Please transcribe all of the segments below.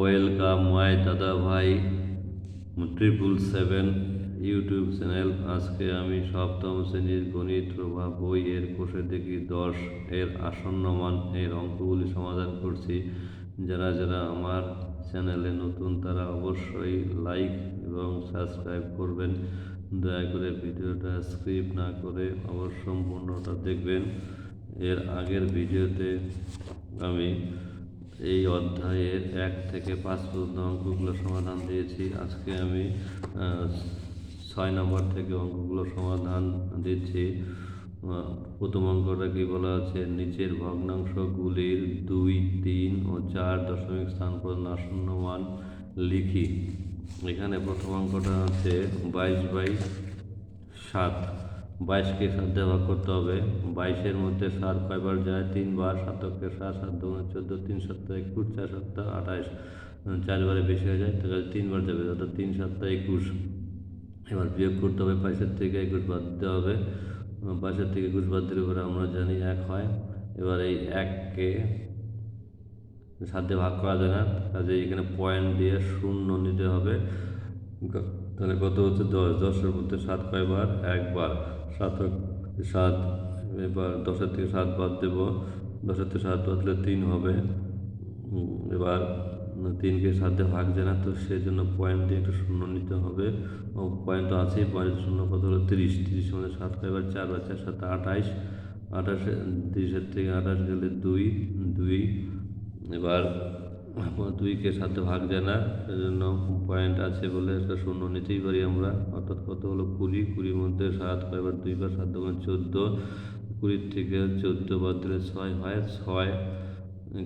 Welcome my দাদা ভাই। Triple seven YouTube channel. আজকে আমি সপ্তম শ্রেণির গণিত প্রভাব বই এর কোষে দেখি দশ এর আসন্ন মান। এর অঙ্কগুলি সমাধান করছি। যারা যারা আমার চ্যানেলে নতুন, তারা অবশ্যই লাইক এবং সাবস্ক্রাইব করবেন। দয়া করে ভিডিওটা স্ক্রিপ্ট না করে অবশ্য সম্পূর্ণটা দেখবেন। এর আগের ভিডিওতে আমি এই অধ্যায়ের এক থেকে পাঁচ পর্যন্ত অঙ্কগুলো সমাধান দিয়েছি। আজকে আমি ছয় নম্বর থেকে অঙ্কগুলো সমাধান দিচ্ছি। প্রথম অঙ্কটা কি বলা আছে? নিচের ভগ্নাংশগুলির দুই, তিন ও চার দশমিক স্থান পর্যন্ত আসন্ন মান লিখি। এখানে প্রথম অঙ্কটা আছে বাইশ বাই সাত। বাইশকে সাত দিয়ে ভাগ করতে হবে। বাইশের মধ্যে সাত কয়বার যায়? তিনবার। সাতকে সাত সাত দুগুণ চোদ্দ, তিন সপ্তাহ একুশ, চার সপ্তাহ আঠাশ। চারবারে বেশি হয়ে যায়, তাহলে তিনবার যাবে, অর্থাৎ তিন সপ্তাহ একুশ। এবার বিয়োগ করতে হবে, বাইশের থেকে একুশ বাদ দিতে হবে। বাইশের থেকে একুশ বাদ দিলে পরে আমরা জানি এক হয়। এবার এই এককে দিয়ে ভাগ করা যায় না কাজে এখানে পয়েন্ট দিয়ে শূন্য নিতে হবে। তাহলে কত হচ্ছে? দশ। দশের মধ্যে সাত কয়বার? একবার। সাত সাত, এবার দশের থেকে সাত বাদ দেবো। দশের থেকে সাত বাদ দিলে তিন হবে। এবার তিনকে দিয়ে ভাগ যায় না, তো সেই জন্য পয়েন্ট দিয়ে একটু শূন্য নিতে হবে। ও পয়েন্ট তো আছেই পয়েন্ট শূন্য কত হলো? তিরিশ। তিরিশ মধ্যে সাত এবার চার বার চার সাত আঠাইশ আঠাশে, তিরিশের থেকে আঠাশ গেলে দুই দুই। এবার দুইকে সাথে ভাগ যায় না, সেজন্য পয়েন্ট আছে বলে একটা শূন্য নিতেই পারি আমরা। অর্থাৎ কত হলো? কুড়ি। কুড়ির মধ্যে সাত কয়বার দুইবার সাত দোকান চোদ্দ। কুড়ির থেকে চোদ্দ বাদ দিলে ছয় হয়, ছয়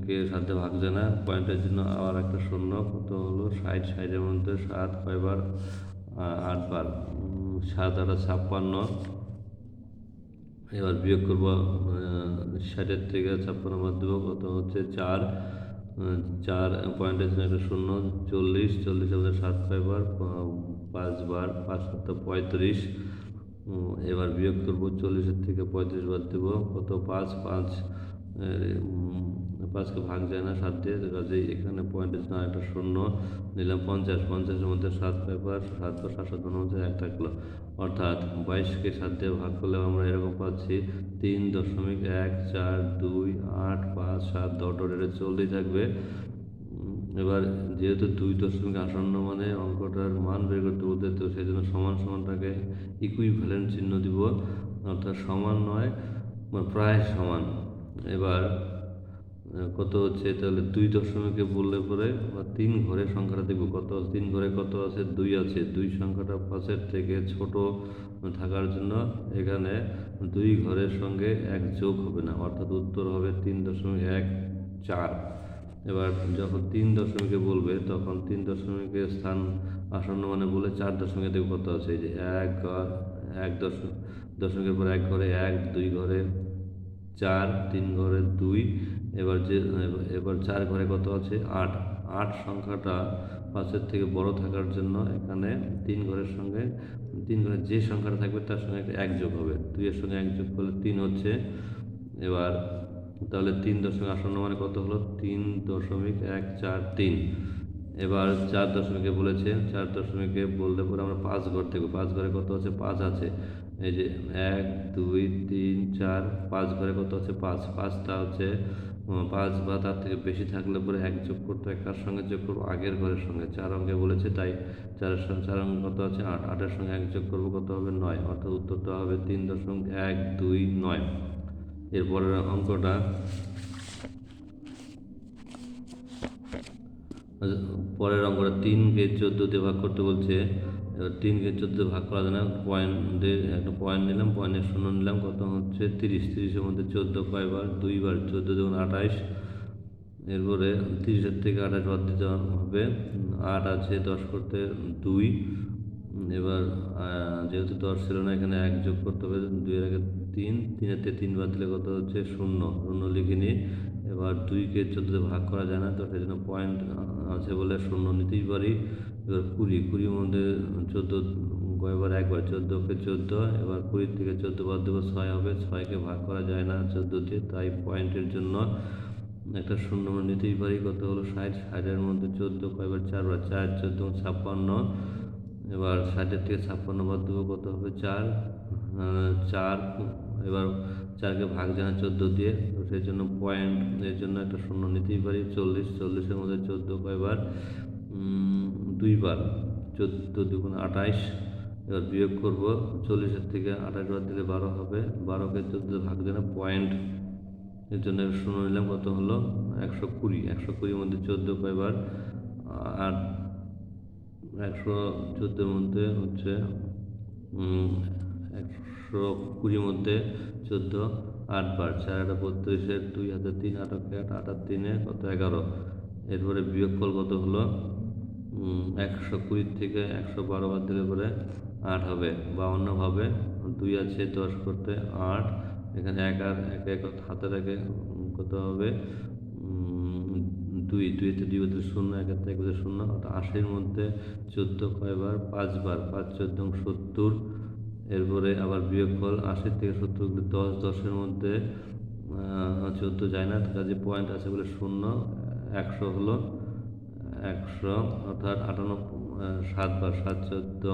কে সাথে ভাগ যায় না। পয়েন্টের জন্য আবার একটা শূন্য, কত হলো? ষাট। ষাটের মধ্যে সাত কয়বার আটবার সাত আটা ছাপ্পান্ন। এবার বিয়োগ করব ষাটের থেকে ছাপ্পান্ন বাদ দেবো, কত হচ্ছে? চার। চার পয়েন্টের জন্য একটা শূন্য, চল্লিশ চল্লিশ আমাদের সাত ছয়বার পাঁচবার পাঁচ সাত পঁয়ত্রিশ। এবার বিয়োগ করব, চল্লিশের থেকে পঁয়ত্রিশ বাদ দেবো, কত? পাঁচ পাঁচ পাঁচকে ভাগ যায় না, সাত দিয়ে, কাজেই এখানে পয়েন্ট পয়েন্টের জন্য একটা শূন্য। নিলাম পঞ্চাশ, পঞ্চাশের মধ্যে সাত পেপার, সাত বা সাত সাত মধ্যে এক থাকল। অর্থাৎ বাইশকে সাত দিয়ে ভাগ করলে আমরা এরকম পাচ্ছি, তিন দশমিক এক চার দুই আট পাঁচ সাত দশ ডট এটা চলতেই থাকবে। এবার যেহেতু দুই দশমিক আসন্ন মানে অঙ্কটার মান বের করতে বলতে, তো সেই জন্য সমান সমানটাকে ইকুইভ্যালেন্ট চিহ্ন দিব। অর্থাৎ সমান নয়, প্রায় সমান। এবার কত হচ্ছে? তাহলে দুই দশমিকে বললে পরে বা তিন ঘরের সংখ্যাটা দেখব। কত তিন ঘরে কত আছে? দুই আছে। দুই সংখ্যাটা পাশের থেকে ছোট থাকার জন্য এখানে দুই ঘরের সঙ্গে এক যোগ হবে না, অর্থাৎ উত্তর হবে তিন দশমিক এক চার। এবার যখন তিন দশমিকে বলবে, তখন তিন দশমিকের স্থান আসন্ন মানে বলে চার দশমিকে দেখব কত আছে? এই যে এক ঘর- এক দশমিক দশমিকের পর এক ঘরে এক, দুই ঘরে চার, তিন ঘরে দুই এবার যে, এবার চার ঘরে কত আছে? আট। আট সংখ্যাটা পাঁচের থেকে বড় থাকার জন্য এখানে তিন ঘরের সঙ্গে, তিন ঘরে যে সংখ্যাটা থাকবে তার সঙ্গে একটা এক যোগ হবে। দুইয়ের সঙ্গে এক যোগ করলে তিন হচ্ছে। এবার তাহলে তিন দশমিক আসন্ন মানে কত হলো? তিন দশমিক এক চার তিন। এবার চার দশমিকে বলেছে, চার দশমিকে বলতে পরে আমরা পাঁচ ঘর থেকে। পাঁচ ঘরে কত আছে? পাঁচ আছে। এই যে এক, দুই, তিন, চার, পাঁচ ঘরে কত আছে? পাঁচ। পাঁচটা হচ্ছে পাঁচ বা তার থেকে বেশি থাকলে পরে এক যোগ করতে হয়। কার সঙ্গে যোগ করব? আগের ঘরের সঙ্গে। চার অঙ্কে বলেছে তাই চারের সঙ্গে চার অঙ্কে কত আছে? আট। আটের সঙ্গে এক যোগ করব কত হবে? নয়। অর্থাৎ উত্তরটা হবে তিন দশমিক এক দুই নয়। এরপরের অঙ্কটা আচ্ছা, পরের অঙ্কটা তিনকে দিয়ে ভাগ করতে বলছে এবার তিনকে চোদ্দ ভাগ করা যায় না পয়েন্ট দিয়ে একটা পয়েন্ট নিলাম পয়েন্টের শূন্য নিলাম, কত হচ্ছে? তিরিশ। তিরিশের মধ্যে চোদ্দ কয়বার দুইবার চোদ্দ দেখুন আঠাইশ, এরপরে তিরিশের থেকে আঠাশ বাদ দিতে হবে। আট আছে, দশ করতে দুই। এবার যেহেতু দশ ছিল না, এখানে এক যোগ করতে হবে, দুইয়ের আগে তিন। থেকে তিন বাদ দিলে কত হচ্ছে? শূন্য। শূন্য লিখে নিই। এবার দুইকে চোদ্দোতে ভাগ করা যায় না, তো সেই জন্য পয়েন্ট আছে বলে শূন্য নিতেই পারি। এবার কুড়ি, কুড়ির মধ্যে চোদ্দ, কয়বার একবার চোদ্দোকে চোদ্দ, এবার কুড়ির থেকে চোদ্দ বাদ দেবো ছয় হবে ছয়কে ভাগ করা যায় না চোদ্দোতে তাই পয়েন্টের জন্য একটা শূন্য আমরা নিতেই পারি, কত হলো ষাট ষাটের মধ্যে চোদ্দ, কয়বার চারবার চার, চোদ্দ ছাপ্পান্ন, এবার ষাটের থেকে ছাপ্পান্ন বাদ দেবো কত হবে চার চার, এবার চারকে ভাগ জানা চোদ্দ দিয়ে, তো সেই জন্য পয়েন্ট এর জন্য একটা শূন্য নিতেই পারি, চল্লিশ, চল্লিশের মধ্যে চোদ্দ কয়বার দুইবার, চোদ্দ দুগুণ আঠাইশ, এবার বিয়োগ করব, চল্লিশের থেকে আঠাশ বার দিলে বারো হবে, বারোকে চোদ্দ ভাগ দেনা পয়েন্ট। এর জন্য শূন্য নিলাম, কত হলো? একশো কুড়ি, একশো কুড়ির মধ্যে চোদ্দ কয়বার? আট একশো চোদ্দোর মধ্যে হচ্ছে একশো কুড়ির মধ্যে চোদ্দ, আটবার, চার আটা বত্রিশের দুই হাজার তিন, আটকে আট আটার তিনে কত? এগারো। এরপরে বিয়োগফল কত হলো? একশো কুড়ির থেকে একশো বারো বার দিলে পরে আট হবে। বাউন্ন হবে দুই আছে দশ করতে আট। এখানে এক আর এক এক হাতে উম, কত হবে? দুই দুইতে দুই বলতে শূন্য একের থেকে বলতে শূন্য অর্থাৎ আশির মধ্যে চোদ্দ কয়বার? পাঁচবার পাঁচ চোদ্দ সত্তর। এরপরে আবার বিয়োগ বিয়োগফল আশির থেকে সত্তর দশ দশের মধ্যে চোদ্দ যায় না কাজে পয়েন্ট আছে বলে শূন্য একশো হলো। একশো, অর্থাৎ আটানব্বই সাতবার সাত চোদ্দ,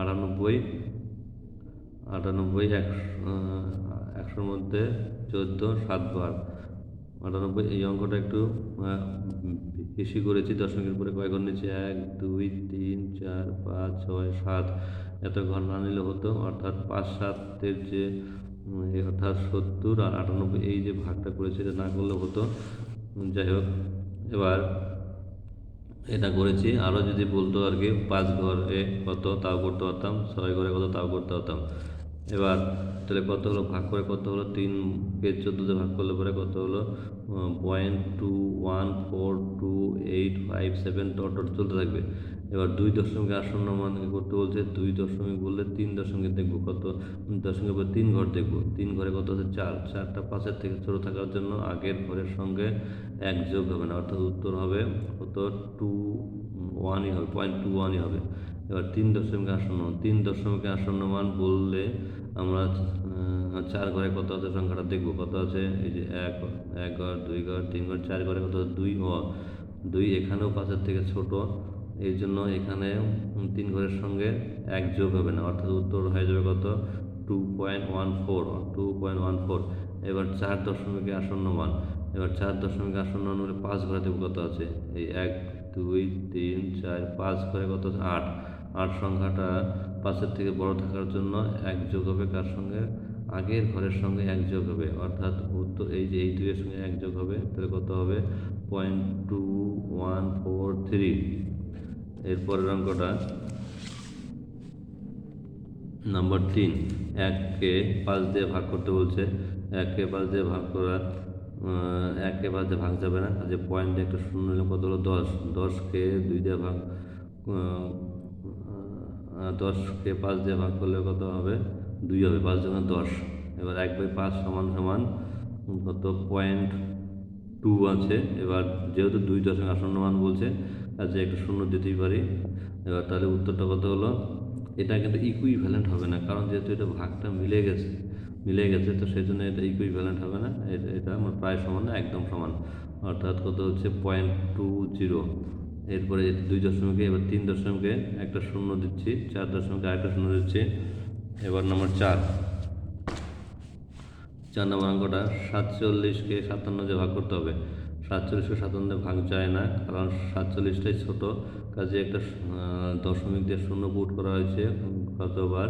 আটানব্বই আটানব্বই একশো একশোর মধ্যে চোদ্দ সাতবার আটানব্বই, এই অঙ্কটা একটু বেশি করেছি, দশমিকের পরে কয় ঘর নিচে এক, দুই, তিন, চার, পাঁচ, ছয়, সাত। এত ঘর না নিলে হতো, অর্থাৎ পাঁচ সাতের যে অর্থাৎ সত্তর আর আটানব্বই, এই যে ভাগটা করেছে, এটা না করলে হতো। যাই হোক, এবার এটা করেছি। আরও যদি বলতো আর কি, পাঁচ ঘরে কত, তাও করতে পারতাম। ছয় ঘরে কত, তাও করতে পারতাম। এবার তাহলে কত হলো? ভাগ করে কত হলো? তিন তিনকে চোদ্দোতে ভাগ করলে পরে কত হলো? Point two one four two eight five seven dot dot চলতে থাকবে। এবার দুই দশমিক আসন্ন মানকে করতে বলছে, দুই দশমিক বললে তিন দশমিক দেখব কত দশমিকের পর তিন ঘর দেখব। তিন ঘরে কত হচ্ছে চার। চারটা পাঁচের থেকে ছোটো থাকার জন্য আগের ঘরের সঙ্গে এক যোগ হবে না, অর্থাৎ উত্তর হবে কত? টু ওয়ানই হবে, পয়েন্ট টু ওয়ানই হবে। এবার তিন দশমিক আসন্ন, তিন দশমিক আসন্ন মান বললে আমরা চার ঘরে কত আছে? সংখ্যাটা দেখব, কত আছে? এই যে এক এক ঘর, দুই ঘর, তিন ঘর, চার ঘরে কত আছে? দুই ও দুই এখানেও পাঁচের থেকে ছোট এই জন্য এখানে তিন ঘরের সঙ্গে এক যোগ হবে না। অর্থাৎ উত্তর হয়ে যাবে কত? Two point one four two point one four এবার চার দশমিক আসন্ন মান। এবার চার দশমিক আসন্ন মান হলে পাঁচ ঘরে কত আছে? এই এক, দুই, তিন, চার, পাঁচ ঘরে কত আছে? আট। আট সংখ্যাটা পাঁচের থেকে বড় থাকার জন্য এক যোগ হবে কার সঙ্গে? আগের ঘরের সঙ্গে এক যোগ হবে। অর্থাৎ উত্তর এই যে এই দুইয়ের সঙ্গে এক যোগ হবে, তাহলে কত হবে? Point two one four three এরপরের অঙ্কটা। নাম্বার তিন এককে পাঁচ দিয়ে ভাগ করতে বলছে। এককে পাঁচ দিয়ে ভাগ করা এককে পাঁচ দিয়ে ভাগ যাবে না। যে পয়েন্ট একটা শূন্য কত হলো? দশ। দশকে দুই দিয়ে ভাগ দশকে পাঁচ দিয়ে ভাগ করলে কত হবে? দুই হবে, পাঁচ জন্য দশ। এবার এক বাই পাঁচ সমান সমান কত? পয়েন্ট টু আছে। এবার যেহেতু দুই দশমিক আসন্ন মান বলছে কাজে একটা শূন্য দিতেই পারি। এবার তাহলে উত্তরটা কত হলো? এটা কিন্তু ইকুইভ্যালেন্ট হবে না, কারণ যেহেতু এটা ভাগটা মিলে গেছে মিলে গেছে, তো সেই জন্য এটা ইকুইভ্যালেন্ট হবে না। এটা এটা আমার প্রায় সমান না, একদম সমান। অর্থাৎ কত হচ্ছে? পয়েন্ট টু জিরো এরপরে দুই দশমিকে, এবার তিন দশমিকে একটা শূন্য দিচ্ছি, চার দশমিকে আরেকটা শূন্য দিচ্ছি, এবার নম্বর চার। চার নম্বর অঙ্কটা সাতচল্লিশকে সাতান্ন দিয়ে ভাগ করতে হবে। সাতচল্লিশকে সাতান্ন ভাগ যায় না কারণ সাতচল্লিশটাই ছোট। কাজে একটা দশমিক দিয়ে শূন্য পুট করা হয়েছে কতবার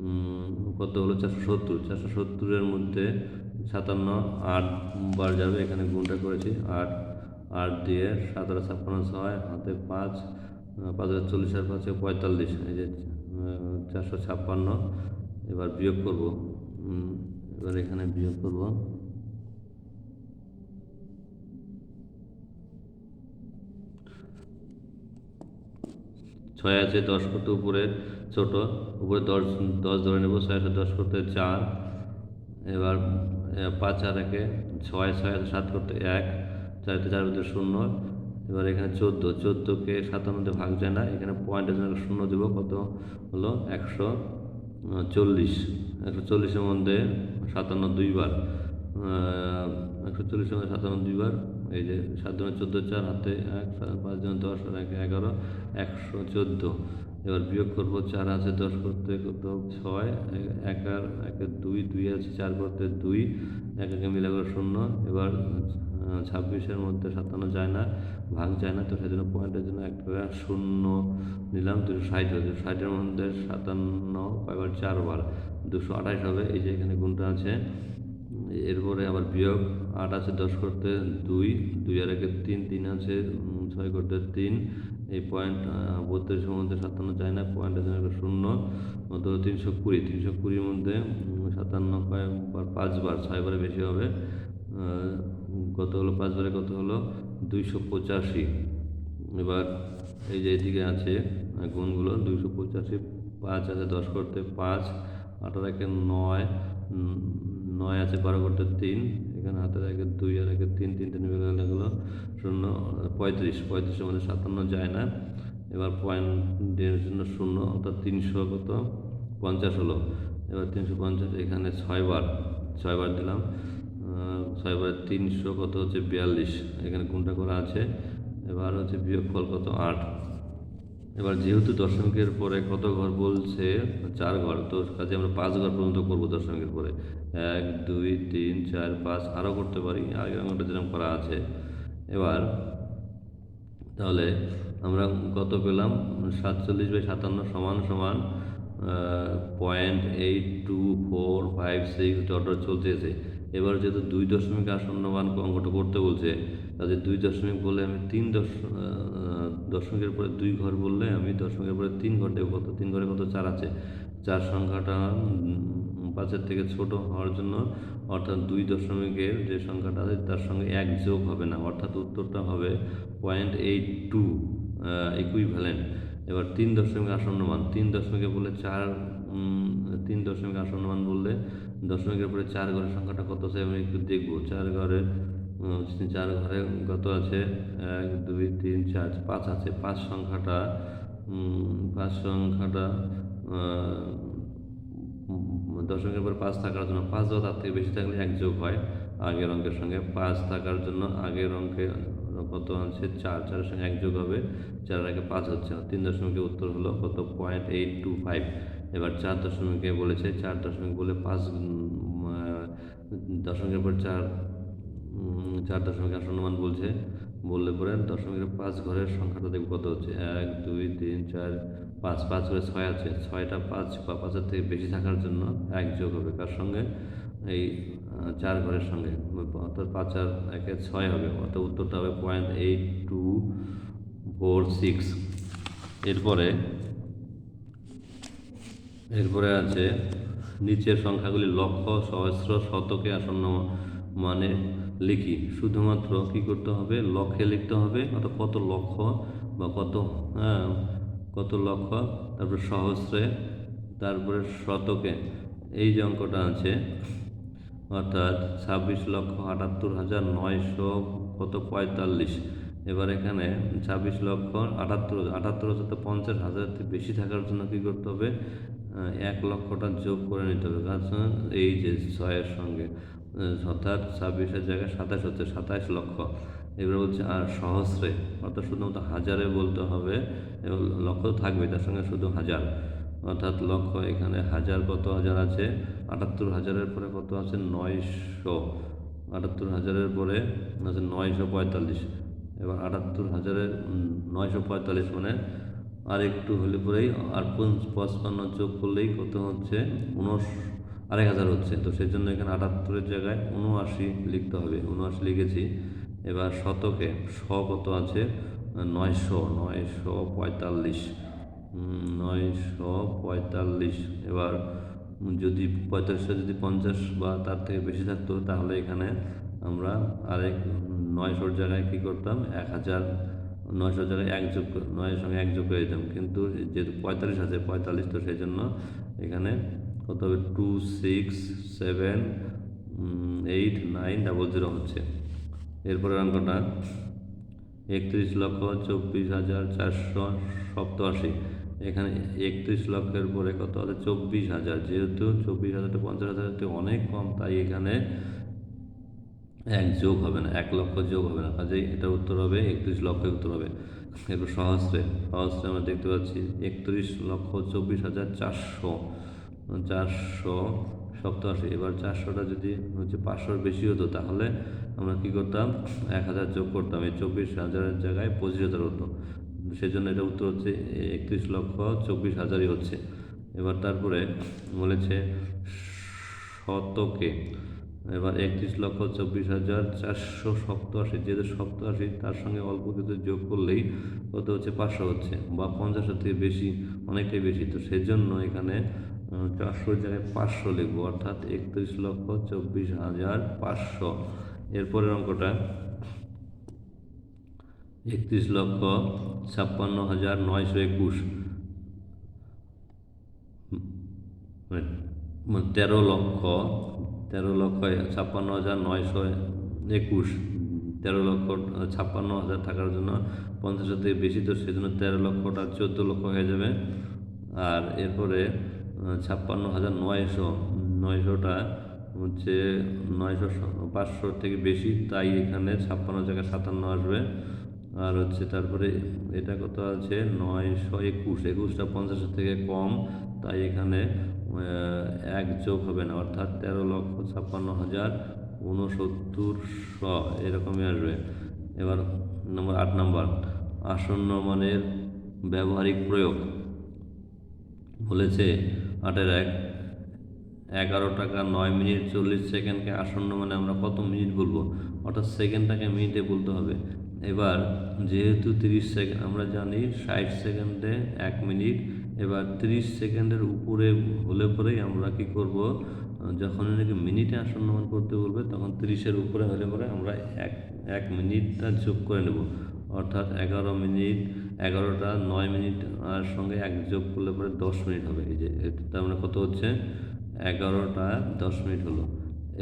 উম, কত হলো চারশো সত্তর। চারশো সত্তরের মধ্যে সাতান্ন আট বার যাবে এখানে গুণটা করেছি আট আট দিয়ে সাত হাজার ছাপ্পান্ন ছয় হাতে পাঁচ পাঁচ হাজার চল্লিশ আর পাঁচে পঁয়তাল্লিশ এই যে চারশো ছাপ্পান্ন। এবার বিয়োগ করব। এবার এখানে বিয়োগ করব। ছয় আছে, দশ করতে উপরে ছোট, উপরে দশ দশ ধরে নেব, ছয় আছে, দশ করতে চার, এবার পাঁচ আর একে ছয় ছয় সাত করতে এক চারতে চার ভিতরে শূন্য, এবার এখানে চোদ্দ, চোদ্দোকে সাতান্নতে ভাগ যায় না, এখানে পয়েন্টের জন্য শূন্য দেবো, কত হলো? একশো চল্লিশ, একশো চল্লিশের মধ্যে সাতান্ন দুইবার একশো চল্লিশের মধ্যে সাতান্ন দুইবার এই যে সাত জনের চোদ্দ চার হাতে এক পাঁচ জন দশ আর এক, এগারো, একশো চোদ্দ। এবার বিয়োগ করব, চার আছে দশ করতে ছয়, এক আর একে দুই দুই আছে চার করতে দুই এক একে মিলে করে শূন্য। এবার ছাব্বিশের মধ্যে সাতান্ন যায় না, ভাগ যায় না, তো সেই জন্য পয়েন্টের জন্য একটা শূন্য নিলাম, দুশো ষাট হবে ষাটের মধ্যে সাতান্ন কয়বার চারবার, দুশো আঠাশ হবে, এই যে এখানে গুণটা আছে। এরপরে আবার বিয়োগ আট আছে দশ করতে দুই দুই আর একে তিন তিন আছে ছয় করতে তিন। এই পয়েন্ট বত্রিশ মধ্যে সাতান্ন যায় না পয়েন্ট একটা শূন্য? মতো তিনশো কুড়ি, তিনশো কুড়ির মধ্যে সাতান্ন কয়েকবার পাঁচবার ছয়বারে বেশি হবে। কত হলো? পাঁচবারে কত হলো? দুইশো পঁচাশি। এবার এই যে এদিকে আছে গুণগুলো, দুইশো পঁচাশি, পাঁচ আছে দশ করতে পাঁচ, আঠারো একে নয় নয় আছে বারো করতে তিন, এখানে হাতের আগে দুই আর একে তিন, তিনটে নেমে গেলে গেলো শূন্য, পঁয়ত্রিশ পঁয়ত্রিশের মধ্যে সাতান্ন যায় না। এবার পয়েন্টের জন্য শূন্য, অর্থাৎ তিনশো কত? পঞ্চাশ হলো। এবার তিনশো পঞ্চাশ, এখানে ছয়বার ছয়বার দিলাম। ছয়বার তিনশো কত হচ্ছে বিয়াল্লিশ, এখানে কোনটা করা আছে? এবার হচ্ছে বিয়োগফল কত? আট। এবার যেহেতু দশমিকের পরে কত ঘর বলছে, চার ঘর, তো কাজে আমরা পাঁচ ঘর পর্যন্ত করব দশমিকের পরে। এক, দুই, তিন, চার, পাঁচ, আরও করতে পারি আগের অঙ্কটা যেরকম করা আছে। এবার, তাহলে আমরা কত পেলাম? সাতচল্লিশ বাই সাতান্ন সমান সমান point eight two four five six dot চলতেছে এবার যেহেতু দুই দশমিক আসন্ন মান অঙ্কটা করতে বলছে তাদের দুই দশমিক বলে আমি তিন দশ দশমিকের পরে দুই ঘর বললে আমি দশমিকের পরে তিন ঘর দেবো কত? তিন ঘরে কত? চার আছে। চার সংখ্যাটা পাঁচের থেকে ছোট হওয়ার জন্য অর্থাৎ দুই দশমিকের যে সংখ্যাটা আছে, তার সঙ্গে এক যোগ হবে না। অর্থাৎ উত্তরটা হবে পয়েন্ট এইট টু ইকুইভ্যালেন্ট এবার তিন দশমিক আসন্ন মান। তিন দশমিকে বলে চার তিন দশমিক আসন্ন মান বললে দশমিকের পরে চার ঘরের সংখ্যাটা কত আছে? আমি একটু দেখব। চার ঘরের চার ঘরে গত আছে, এক, দুই, তিন, চার, পাঁচ আছে। পাঁচ সংখ্যাটা পাঁচ সংখ্যাটা দশমিকের পর পাঁচ থাকার জন্য। পাঁচ বা তার থেকে বেশি থাকলে এক যোগ হয় আগের অঙ্কের সঙ্গে। পাঁচ থাকার জন্য আগের অঙ্কে কত আছে চার। চারের সঙ্গে এক যোগ হবে। চার আগে পাঁচ হচ্ছে। না তিন দশমিকের উত্তর হলো কত? Point eight two five. এবার চার দশমিকে বলেছে। চার দশমিক বলে পাঁচ দশমিকের পর চার চার দশমিক আসন্ন মান বলছে। বললে পরে দশমিকের পাঁচ ঘরের সংখ্যাটা দেখব কত হচ্ছে? এক, দুই, তিন, চার, পাঁচ পাঁচ ঘরে ছয় আছে। ছয়টা পাঁচ বা পাঁচের থেকে বেশি থাকার জন্য এক যোগ হবে কার সঙ্গে? এই চার ঘরের সঙ্গে। অর্থাৎ পাঁচ আর একে ছয় হবে। অর্থাৎ উত্তরটা হবে point eight two four six এরপরে এরপরে আছে, নিচের সংখ্যাগুলি লক্ষ, সহস্র, শতকে আসন্ন মানে লিখি। শুধুমাত্র কি করতে হবে? লক্ষে লিখতে হবে। অর্থাৎ কত লক্ষ বা কত হ্যাঁ কত লক্ষ, তারপরে সহস্রে, তারপরে শতকে। এই যে অঙ্কটা আছে, অর্থাৎ ছাব্বিশ লক্ষ আটাত্তর হাজার নয়শো কত পঁয়তাল্লিশ। এবার এখানে ছাব্বিশ লক্ষ আটাত্তর আটাত্তর হাজার পঞ্চাশ হাজারের থেকে বেশি থাকার জন্য কী করতে হবে? এক লক্ষটা যোগ করে নিতে হবে। কারণ এই যে ছয়ের সঙ্গে অর্থাৎ ছাব্বিশের জায়গায় সাতাশ হচ্ছে সাতাশ লক্ষ। এবার বলছে, আর সহস্রে, অর্থাৎ শুধুমাত্র হাজারে বলতে হবে, এবং লক্ষ থাকবে তার সঙ্গে শুধু হাজার। অর্থাৎ লক্ষ, এখানে হাজার কত হাজার আছে? আটাত্তর হাজারের পরে কত আছে? নয়শো। আটাত্তর হাজারের পরে আছে নয়শো পঁয়তাল্লিশ। এবার আটাত্তর হাজারের নয়শো পঁয়তাল্লিশ মানে আর একটু হলে পরেই, আর পঞ্চ- পঁচপান্ন যোগ করলেই কত হচ্ছে? উনস আড়াই হাজার হচ্ছে। তো সেই জন্য এখানে আটাত্তরের জায়গায় উনআশি লিখতে হবে। উনআশি লিখেছি। এবার শতকে শ কত আছে? নয়শো নয়শো পঁয়তাল্লিশ। নয়শো পঁয়তাল্লিশ। এবার যদি পঁয়তাল্লিশটা যদি পঞ্চাশ বা তার থেকে বেশি থাকতো, তাহলে এখানে আমরা আরেক নয়শোর জায়গায় কী করতাম? এক হাজার, নয়শোর জায়গায় এক যোগ নয়ের সঙ্গে এক যোগ করে দিতাম। কিন্তু যেহেতু পঁয়তাল্লিশ আছে, পঁয়তাল্লিশ তো সেই জন্য এখানে কত হবে two six seven eight nine double zero হচ্ছে। এরপরের অঙ্কটা, একত্রিশ লক্ষ চব্বিশ হাজার চারশো সপ্তআশি। এখানে একত্রিশ লক্ষের পরে কত আছে? চব্বিশ হাজার। যেহেতু চব্বিশ হাজারটা পঞ্চাশ হাজারের থেকে অনেক কম, তাই এখানে এক যোগ হবে না, এক লক্ষ যোগ হবে না। কাজেই এটা উত্তর হবে, একত্রিশ লক্ষ উত্তর হবে। এরপর সহস্রে সহস্রে আমরা দেখতে পাচ্ছি, একত্রিশ লক্ষ চব্বিশ হাজার চারশো। চারশো সপ্তাশি এবার চারশোটা যদি হচ্ছে পাঁচশোর বেশি হতো, তাহলে আমরা কী করতাম? এক হাজার যোগ করতাম। এই চব্বিশ হাজারের জায়গায় পঁচিশ হাজার হতো। সেজন্য এটা উত্তর হচ্ছে একত্রিশ লক্ষ চব্বিশ হাজারই হচ্ছে। এবার তারপরে বলেছে শতকে। এবার একত্রিশ লক্ষ চব্বিশ হাজার চারশো সপ্তাশি যেহেতু সপ্তাশি তার সঙ্গে অল্প কিছু যোগ করলেই কত হচ্ছে? পাঁচশো হচ্ছে বা পঞ্চাশের থেকে বেশি, অনেকটাই বেশি। তো সেজন্য এখানে চারশোর জায়গায় পাঁচশো লিখব, অর্থাৎ একত্রিশ লক্ষ চব্বিশ হাজার পাঁচশো। এরপরের অঙ্কটা, একত্রিশ লক্ষ ছাপ্পান্ন হাজার নয়শো একুশ। মানে তেরো লক্ষ তেরো লক্ষ ছাপ্পান্ন হাজার নয়শো একুশ। তেরো লক্ষ, ছাপ্পান্ন হাজার থাকার জন্য পঞ্চাশ থেকে বেশি, তো সেজন্য তেরো লক্ষটা চোদ্দ লক্ষ হয়ে যাবে। আর এরপরে ছাপ্পান্ন হাজার নয়শো, নয়শোটা হচ্ছে নয়শো পাঁচশো থেকে বেশি, তাই এখানে ছাপ্পান্ন জায়গায় সাতান্ন আসবে। আর হচ্ছে তারপরে এটা কত আছে? নয়শো একুশ, একুশটা পঞ্চাশের থেকে কম, তাই এখানে এক যোগ হবে না, অর্থাৎ তেরো লক্ষ ছাপ্পান্ন হাজার ঊনসত্তর শ, এরকমই আসবে। এবার নম্বর আট নম্বর, আসন্ন মানের ব্যবহারিক প্রয়োগ বলেছে আটের এক। এগারো টাকা নয় মিনিট চল্লিশ সেকেন্ডকে আসন্ন মানে আমরা কত মিনিট বলব? অর্থাৎ সেকেন্ডটাকে মিনিটে বলতে হবে। এবার যেহেতু তিরিশ সেকেন্ড, আমরা জানি ষাট সেকেন্ডে এক মিনিট। এবার তিরিশ সেকেন্ডের উপরে হলে পরেই আমরা কি করব? যখন এটাকে মিনিটে আসন্নমান করতে বলবে, তখন তিরিশের উপরে হলে পরে আমরা এক এক মিনিটটা যোগ করে নেব। অর্থাৎ এগারো মিনিট এগারোটা, নয় মিনিট, আর সঙ্গে এক যোগ করলে পরে দশ মিনিট হবে। এই যে তার মানে কত হচ্ছে? এগারোটা, দশ মিনিট হলো।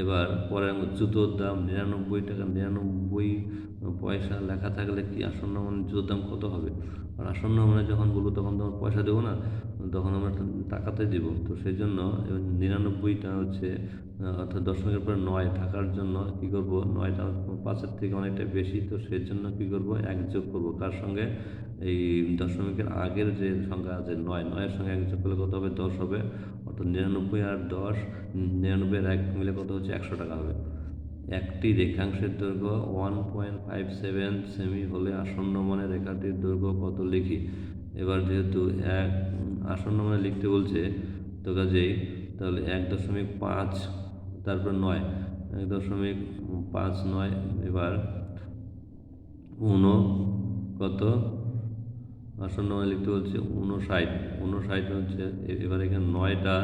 এবার পরে জুতোর দাম নিরানব্বই টাকা, নিরানব্বই পয়সা লেখা থাকলে কি আসন্ন মানে জুতোর দাম কত হবে? আর আসন্ন মানে যখন বলব তখন তো পয়সা দেবো না, তখন আমরা টাকাতে দিব। তো সেই জন্য নিরানব্বইটা হচ্ছে অর্থাৎ দশমিকের পরে নয় থাকার জন্য কী করব? নয়টা পাঁচের থেকে অনেকটা বেশি, তো সেই জন্য কী করব? এক যোগ করব। কার সঙ্গে? এই দশমিকের আগের যে সংখ্যা আছে, নয়। নয়ের সঙ্গে এক যোগ করলে কত হবে? দশ হবে। অর্থাৎ নিরানব্বই আর দশ নিরানব্বই এক মিলে কত হচ্ছে? একশো টাকা হবে। একটি রেখাংশের দৈর্ঘ্য ওয়ান পয়েন্ট ফাইভ সেভেন সেমি হলে আসন্ন মানে রেখাটির দৈর্ঘ্য কত লিখি? এবার যেহেতু এক, আসন্ন মানে লিখতে বলছে তো কাজেই তাহলে এক দশমিক পাঁচ তারপর নয়, এক দশমিক পাঁচ নয়, এবার উনো কত? আসন্ন লিখতে বলছে উনষাট উনষাট হচ্ছে এবার এখানে নয়টা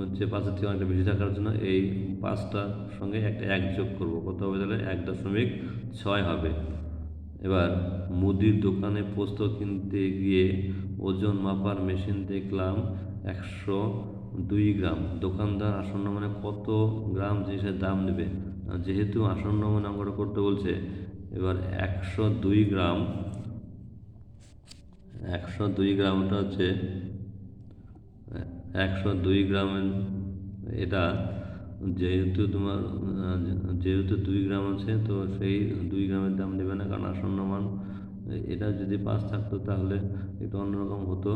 হচ্ছে পাঁচের থেকে অনেকটা বেশি থাকার জন্য এই পাঁচটার সঙ্গে একটা এক যোগ করব। কত হবে তাহলে? এক দশমিক ছয় হবে। এবার মুদির দোকানে পোস্ত কিনতে গিয়ে ওজন মাপার মেশিন দেখলাম একশো দুই গ্রাম। দোকানদার আসন্ন মানে কত গ্রাম জিনিসের দাম নেবে? যেহেতু আসন্ন মানে আমরা করতে বলছে, এবার একশো দুই গ্রাম, একশো দুই গ্রামটা হচ্ছে, একশো দুই গ্রামের এটা, যেহেতু তোমার যেহেতু দুই গ্রাম আছে, তো সেই দুই গ্রামের দাম নেবে না, কারণ আসন্ন মান এটা যদি পাঁচ থাকতো তাহলে একটু অন্যরকম হতো।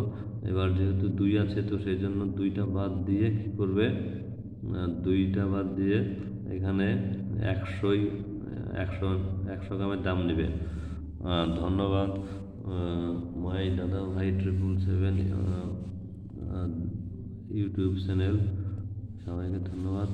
এবার যেহেতু দুই আছে, তো সেই জন্য দুইটা বাদ দিয়ে কী করবে? দুইটা বাদ দিয়ে এখানে একশোই, একশো একশো গ্রামের দাম নেবে। ধন্যবাদ। মাই দাদা ভাই ট্রিপল সেভেন ইউটিউব চ্যানেল। সবাইকে ধন্যবাদ।